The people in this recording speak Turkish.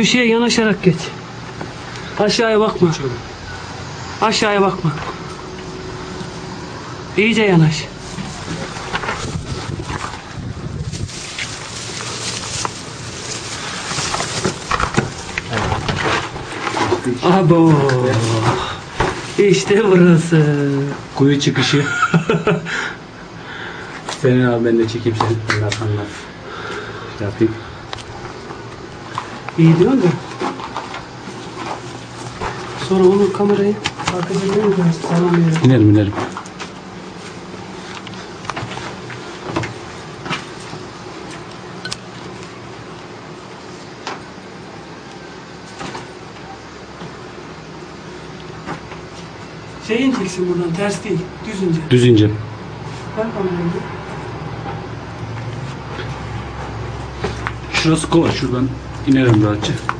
Köşeye yanaşarak geç. Aşağıya bakma. Aşağıya bakma. İyice yanaş. Abo. İşte burası. Kuyu çıkışı. Senin abi ben de çekeyim seni. Anlat anlat. Yapayım. İyi diyorsun da. Sonra onu kamerayı arka cebine mi koyarsın? Sağlam bir yere. İnerim inerim. Şey ineceksin buradan ters değil. Düz ince. Düz ince. Ver kamerayı. Şurası kolay. Şuradan inerim rahatça.